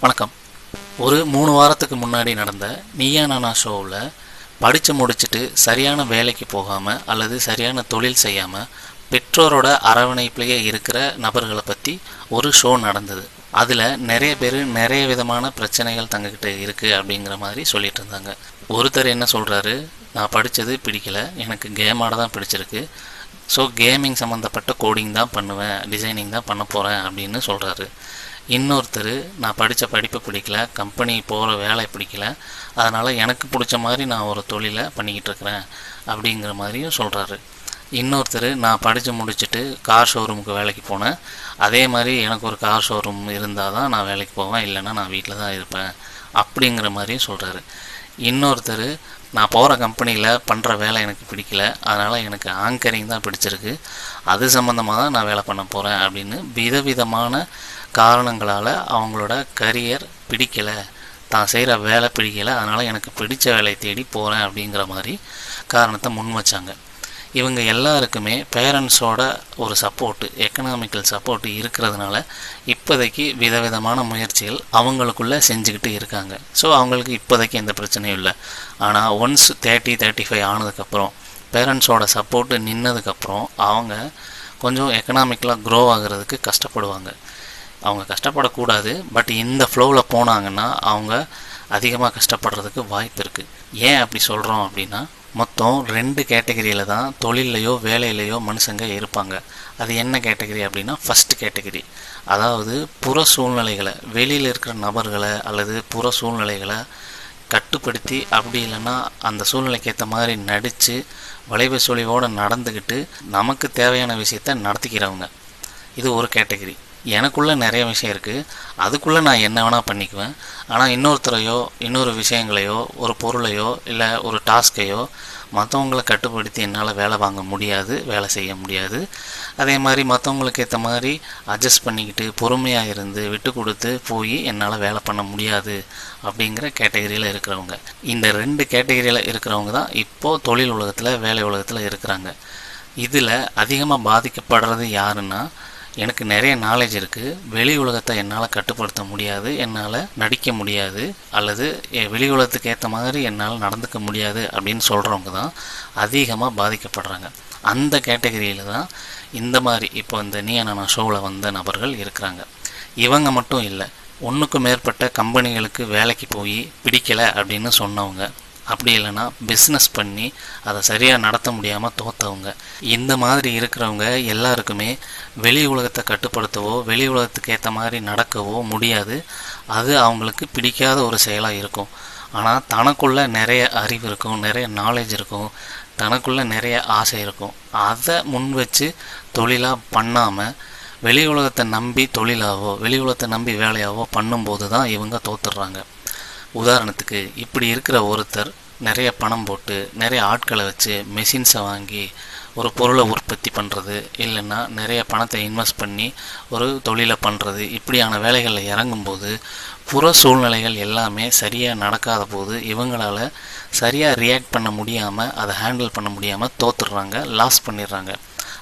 வணக்கம். ஒரு மூணு வாரத்துக்கு முன்னாடி நடந்த நீயா நானா ஷோவில் படித்து முடிச்சுட்டு சரியான வேலைக்கு போகாமல் அல்லது சரியான தொழில் செய்யாமல் பெற்றோரோட அரவணைப்பிலேயே இருக்கிற நபர்களை பற்றி ஒரு ஷோ நடந்தது. அதில் நிறைய பேர் நிறைய விதமான பிரச்சனைகள் தங்கக்கிட்ட இருக்குது அப்படிங்கிற மாதிரி சொல்லிட்டு இருந்தாங்க. ஒருத்தர் என்ன சொல்கிறாரு நான் படித்தது பிடிக்கல. எனக்கு கேம் ஆட தான் பிடிச்சிருக்கு. ஸோ கேமிங் சம்மந்தப்பட்ட கோடிங் தான் பண்ணுவேன் டிசைனிங் தான் பண்ண போகிறேன் அப்படின்னு சொல்கிறாரு இன்னொருத்தர் நான் படித்த படிப்பை பிடிக்கல கம்பெனி போகிற வேலை பிடிக்கல அதனால் எனக்கு பிடிச்ச மாதிரி நான் ஒரு தொழிலை பண்ணிக்கிட்டு இருக்கிறேன் அப்படிங்கிற மாதிரியும் சொல்கிறாரு இன்னொருத்தர் நான் படித்து முடிச்சுட்டு கார் ஷோரூமுக்கு வேலைக்கு போனேன். அதே மாதிரி எனக்கு ஒரு கார் ஷோரூம் இருந்தால் தான் நான் வேலைக்கு போவேன் இல்லைன்னா நான் வீட்டில் தான் இருப்பேன் அப்படிங்கிற மாதிரியும் சொல்கிறாரு இன்னொருத்தர் நான் போகிற கம்பெனியில் பண்ணுற வேலை எனக்கு பிடிக்கல அதனால் எனக்கு ஆங்கரிங் தான் பிடிச்சிருக்கு. அது சம்மந்தமாக தான் நான் வேலை பண்ண போகிறேன் அப்படின்னு விதவிதமான காரணங்களால் அவங்களோட கரியர் பிடிக்கலை. தான் செய்கிற வேலை பிடிக்கலை. அதனால் எனக்கு பிடித்த வேலையை தேடி போகிறேன் அப்படிங்கிற மாதிரி காரணத்தை முன் வச்சாங்க. இவங்க எல்லாருக்குமே பேரண்ட்ஸோட ஒரு சப்போர்ட்டு எக்கனாமிக்கல் சப்போர்ட்டு இருக்கிறதுனால இப்போதைக்கு விதவிதமான முயற்சிகள் அவங்களுக்குள்ளே செஞ்சுக்கிட்டு இருக்காங்க. ஸோ அவங்களுக்கு இப்போதைக்கு எந்த பிரச்சனையும் இல்லை. ஆனால் ஒன்ஸ் தேர்ட்டி தேர்ட்டி ஃபைவ் ஆனதுக்கப்புறம் பேரண்ட்ஸோட சப்போர்ட்டு நின்னதுக்கப்புறம் அவங்க கொஞ்சம் எக்கனாமிக்கலாக க்ரோ ஆகிறதுக்கு கஷ்டப்படுவாங்க. அவங்க கஷ்டப்படக்கூடாது பட் இந்த ஃப்ளோவில் போனாங்கன்னா அவங்க அதிகமாக கஷ்டப்படுறதுக்கு வாய்ப்பு இருக்குது ஏன் அப்படி சொல்கிறோம் அப்படின்னா மொத்தம் ரெண்டு கேட்டகரியில் தான் தொழிலையோ வேலையிலையோ மனுஷங்க இருப்பாங்க. அது என்ன கேட்டகரி அப்படின்னா ஃபஸ்ட் கேட்டகரி. அதாவது புற சூழ்நிலைகளை வெளியில் இருக்கிற நபர்களை அல்லது புற சூழ்நிலைகளை கட்டுப்படுத்தி அப்படி இல்லைன்னா அந்த சூழ்நிலைக்கு ஏற்ற மாதிரி நடித்து வளைவு சொலிவோடு நடந்துக்கிட்டு நமக்கு தேவையான விஷயத்த நடத்திக்கிறவங்க. இது ஒரு கேட்டகரி. எனக்குள்ளே நிறைய விஷயம் இருக்குது அதுக்குள்ளே நான் என்ன வேணால் பண்ணிக்குவேன். ஆனால் இன்னொருத்தரையோ இன்னொரு விஷயங்களையோ ஒரு பொருளையோ இல்லை ஒரு டாஸ்கையோ மற்றவங்கள கட்டுப்படுத்தி என்னால் வேலை வாங்க முடியாது வேலை செய்ய முடியாது. அதே மாதிரி மற்றவங்களுக்கு ஏற்ற மாதிரி அட்ஜஸ்ட் பண்ணிக்கிட்டு பொறுமையாக இருந்து விட்டு கொடுத்து போய் என்னால் வேலை பண்ண முடியாது அப்படிங்கிற கேட்டகரியில் இருக்கிறவங்க. இந்த ரெண்டு கேட்டகரியில் இருக்கிறவங்க தான் இப்போது தொழில் உலகத்தில் வேலை உலகத்தில் இருக்கிறாங்க. இதில் அதிகமாக பாதிக்கப்படுறது யாருன்னா எனக்கு நிறைய நாலேஜ் இருக்குது வெளி உலகத்தை என்னால் கட்டுப்படுத்த முடியாது என்னால் நடிக்க முடியாது அல்லது வெளி உலகத்துக்கு ஏற்ற மாதிரி என்னால் நடந்துக்க முடியாது அப்படின்னு சொல்கிறவங்க தான் அதிகமாக பாதிக்கப்படுறாங்க. அந்த கேட்டகரியில் தான் இந்த மாதிரி இப்போ இந்த நீ நான் ஷோவில் வந்த நபர்கள் இருக்கிறாங்க. இவங்க மட்டும் இல்லை ஒன்றுக்கும் மேற்பட்ட கம்பெனிகளுக்கு வேலைக்கு போய் பிடிக்கலை அப்படின்னு சொன்னவங்க அப்படி இல்லைன்னா பிஸ்னஸ் பண்ணி அதை சரியாக நடத்த முடியாமல் தோத்தவங்க. இந்த மாதிரி இருக்கிறவங்க எல்லாருக்குமே வெளி உலகத்தை கட்டுப்படுத்தவோ வெளி உலகத்துக்கு ஏற்ற மாதிரி நடக்கவோ முடியாது. அது அவங்களுக்கு பிடிக்காத ஒரு செயலாக இருக்கும். ஆனால் தனக்குள்ளே நிறைய அறிவு இருக்கும் நிறைய நாலேஜ் இருக்கும் தனக்குள்ளே நிறைய ஆசை இருக்கும். அதை முன் வச்சு தொழிலாக பண்ணாமல் வெளி உலகத்தை நம்பி தொழிலாவோ வெளி உலகத்தை நம்பி வேலையாவோ பண்ணும்போது தான் இவங்க தோத்துடுறாங்க. உதாரணத்துக்கு இப்படி இருக்கிற ஒருத்தர் நிறைய பணம் போட்டு நிறைய ஆட்களை வச்சு மெஷின்ஸை வாங்கி ஒரு பொருளை உற்பத்தி பண்ணுறது இல்லைன்னா நிறைய பணத்தை இன்வெஸ்ட் பண்ணி ஒரு தொழிலை பண்ணுறது இப்படியான வேலைகளில் இறங்கும்போது புற சூழ்நிலைகள் எல்லாமே சரியாக நடக்காத போது இவங்களால் சரியாக ரியாக்ட் பண்ண முடியாமல் அதை ஹேண்டில் பண்ண முடியாமல் தோத்துடுறாங்க லாஸ் பண்ணிடுறாங்க.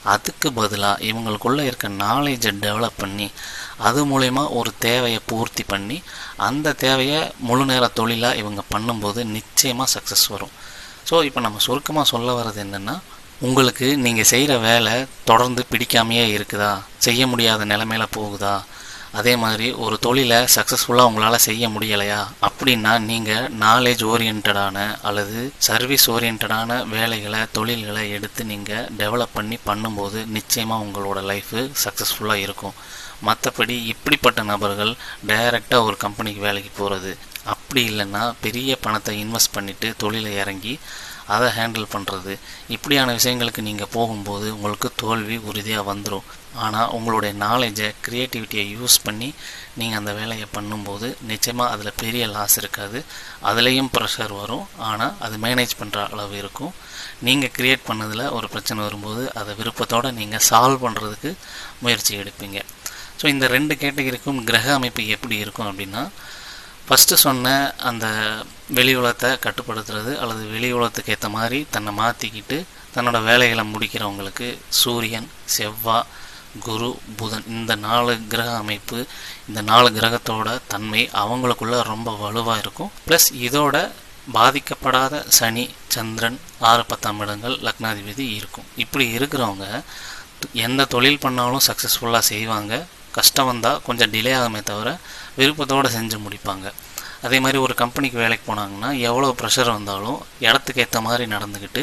அதுக்கு பதிலாக இவங்களுக்குள்ளே இருக்க நாலேஜை டெவலப் பண்ணி அது மூலயமா ஒரு தேவையை பூர்த்தி பண்ணி அந்த தேவையை முழு நேர தொழிலாக இவங்க பண்ணும்போது நிச்சயமாக சக்ஸஸ் வரும். ஸோ இப்போ நம்ம சுருக்கமாக சொல்ல வர்றது என்னென்னா உங்களுக்கு நீங்கள் செய்கிற வேலை தொடர்ந்து பிடிக்காமையே இருக்குதா? செய்ய முடியாத நிலமையில போகுதா? அதே மாதிரி ஒரு தொழிலை சக்ஸஸ்ஃபுல்லாக உங்களால் செய்ய முடியலையா? அப்படின்னா நீங்கள் நாலேஜ் ஓரியன்டான அல்லது சர்வீஸ் ஓரியன்டான வேலைகளை தொழில்களை எடுத்து நீங்கள் டெவலப் பண்ணி பண்ணும்போது நிச்சயமாக உங்களோட லைஃபு சக்ஸஸ்ஃபுல்லாக இருக்கும். மற்றபடி இப்படிப்பட்ட நபர்கள் டைரெக்டாக ஒரு கம்பெனிக்கு வேலைக்கு போகிறது அப்படி இல்லைன்னா பெரிய பணத்தை இன்வெஸ்ட் பண்ணிவிட்டு தொழிலை இறங்கி அதை ஹேண்டில் பண்ணுறது இப்படியான விஷயங்களுக்கு நீங்கள் போகும்போது உங்களுக்கு தோல்வி உறுதியாக வந்துடும் ஆனால் உங்களுடைய நாலேஜை க்ரியேட்டிவிட்டியை யூஸ் பண்ணி நீங்கள் அந்த வேலையை பண்ணும்போது நிச்சயமாக அதில் பெரிய லாஸ் இருக்காது. அதுலேயும் ப்ரெஷர் வரும். ஆனால் அது மேனேஜ் பண்ணுற அளவு இருக்கும். நீங்கள் க்ரியேட் பண்ணதில் ஒரு பிரச்சனை வரும்போது அதை விருப்பத்தோடு நீங்கள் சால்வ் பண்ணுறதுக்கு முயற்சி எடுப்பீங்க. ஸோ இந்த ரெண்டு கேட்டகிரிக்கும் கிரக அமைப்பு எப்படி இருக்கும் அப்படின்னா ஃபஸ்ட்டு சொன்ன அந்த வெளி உலகத்தை கட்டுப்படுத்துறது அல்லது வெளி உலகத்துக்கு ஏற்ற மாதிரி தன்னை மாற்றிக்கிட்டு தன்னோட வேலைகளை முடிக்கிறவங்களுக்கு சூரியன் செவ்வாய் குரு புதன் இந்த நாலு கிரக அமைப்பு இந்த நாலு கிரகத்தோட தன்மை அவங்களுக்குள்ள ரொம்ப வலுவாக இருக்கும். ப்ளஸ் இதோட பாதிக்கப்படாத சனி சந்திரன் ஆறு பத்தாம் இடங்கள் லக்னாதிபதி இருக்கும். இப்படி இருக்கிறவங்க எந்த தொழில் பண்ணாலும் சக்ஸஸ்ஃபுல்லாக செய்வாங்க. கஷ்டம் வந்தால் கொஞ்சம் டிலே ஆகுமே தவிர விருப்பத்தோடு செஞ்சு முடிப்பாங்க. அதே மாதிரி ஒரு கம்பெனிக்கு வேலைக்கு போனாங்கன்னா எவ்வளோ ப்ரெஷர் வந்தாலும் இடத்துக்கு ஏற்ற மாதிரி நடந்துக்கிட்டு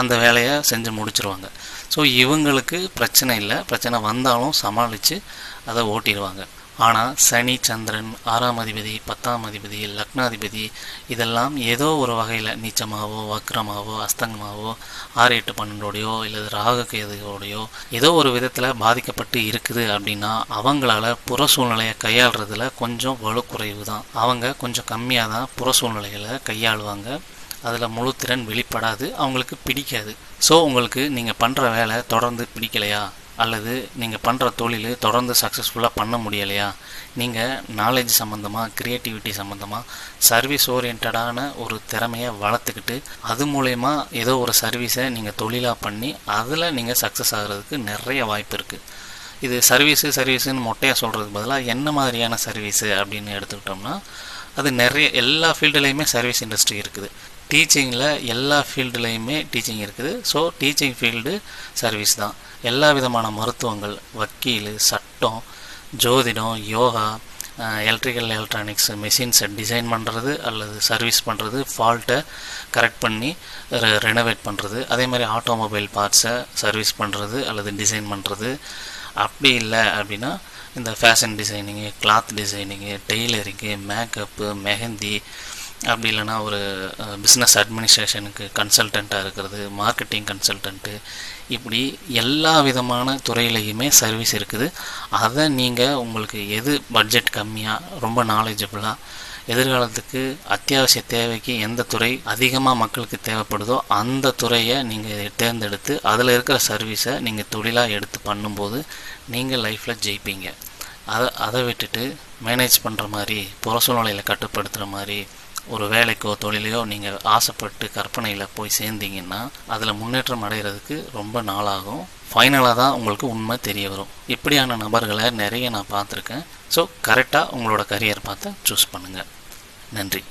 அந்த வேலையை செஞ்சு முடிச்சிருவாங்க. ஸோ இவங்களுக்கு பிரச்சனை இல்லை. பிரச்சனை வந்தாலும் சமாளித்து அதை ஓட்டிடுவாங்க. ஆனால் சனி சந்திரன் ஆறாம் அதிபதி பத்தாம் அதிபதி லக்னாதிபதி இதெல்லாம் ஏதோ ஒரு வகையில் நீச்சமாகவோ வக்ரமாவோ அஸ்தங்கமாகவோ ஆறு எட்டு பன்னெண்டோடையோ இல்லை ராக கேதுவோடையோ ஏதோ ஒரு விதத்தில் பாதிக்கப்பட்டு இருக்குது அப்படின்னா அவங்களால புற சூழ்நிலையை கையாளுறதுல கொஞ்சம் வலுக்குறைவு தான் அவங்க கொஞ்சம் கம்மியாக தான் புற சூழ்நிலைகளை கையாளுவாங்க. அதில் முழு திறன் வெளிப்படாது அவங்களுக்கு பிடிக்காது. ஸோ உங்களுக்கு நீங்கள் பண்ணுற வேலை தொடர்ந்து பிடிக்கலையா? அல்லது நீங்கள் பண்ணுற தொழில் தொடர்ந்து சக்ஸஸ்ஃபுல்லாக பண்ண முடியலையா? நீங்கள் நாலேஜ் சம்மந்தமாக க்ரியேட்டிவிட்டி சம்மந்தமாக சர்வீஸ் ஓரியன்டான ஒரு திறமையை வளர்த்துக்கிட்டு அது மூலயமா ஏதோ ஒரு சர்வீஸை நீங்கள் தொழிலாக பண்ணி அதில் நீங்கள் சக்ஸஸ் ஆகிறதுக்கு நிறைய வாய்ப்பு இருக்குது இது சர்வீஸு சர்வீஸுன்னு மொட்டையாக சொல்கிறதுக்கு பதிலாக என்ன மாதிரியான சர்வீஸு அப்படின்னு எடுத்துக்கிட்டோம்னா அது நிறைய எல்லா ஃபீல்டுலேயுமே சர்வீஸ் இண்டஸ்ட்ரி இருக்குது. டீச்சிங்கில் எல்லா ஃபீல்டுலேயுமே டீச்சிங் இருக்குது. ஸோ டீச்சிங் ஃபீல்டு சர்வீஸ் தான். எல்லா விதமான மருத்துவங்கள் வக்கீல் சட்டம் ஜோதிடம் யோகா எலக்ட்ரிக்கல் எலக்ட்ரானிக்ஸ் மெஷின்ஸை டிசைன் பண்ணுறது அல்லது சர்வீஸ் பண்ணுறது ஃபால்ட்டை கரெக்ட் பண்ணி ரெனோவேட் பண்ணுறது அதே மாதிரி ஆட்டோமொபைல் பார்ட்ஸை சர்வீஸ் பண்ணுறது அல்லது டிசைன் பண்ணுறது அப்படி இல்லை அப்படின்னா இந்த fashion designing cloth designing tailoring makeup mehndi அப்படி இல்லைன்னா ஒரு பிஸ்னஸ் அட்மினிஸ்ட்ரேஷனுக்கு கன்சல்டண்ட்டாக இருக்கிறது மார்க்கெட்டிங் கன்சல்டண்ட்டு இப்படி எல்லா விதமான துறையிலையுமே சர்வீஸ் இருக்குது. அதை நீங்கள் உங்களுக்கு எது பட்ஜெட் கம்மியாக ரொம்ப நாலேஜபிளாக எதிர்காலத்துக்கு அத்தியாவசிய தேவைக்கு எந்த துறை அதிகமாக மக்களுக்கு தேவைப்படுதோ அந்த துறையை நீங்கள் தேர்ந்தெடுத்து அதில் இருக்கிற சர்வீஸை நீங்கள் தொழிலாக எடுத்து பண்ணும்போது நீங்கள் லைஃப்பில் ஜெயிப்பீங்க. அதை அதை விட்டுட்டு மேனேஜ் பண்ணுற மாதிரி புற சூழ்நிலையில் கட்டுப்படுத்துகிற மாதிரி ஒரு வேலைக்கோ தொழிலையோ நீங்கள் ஆசைப்பட்டு கற்பனையில் போய் சேர்ந்தீங்கன்னா அதில் முன்னேற்றம் அடைகிறதுக்கு ரொம்ப நாளாகும். ஃபைனலாக தான் உங்களுக்கு உண்மை தெரிய வரும். இப்படியான நபர்களை நிறைய நான் பார்த்துருக்கேன். ஸோ கரெக்டாக உங்களோட கரியர் பார்த்து சூஸ் பண்ணுங்கள் நன்றி.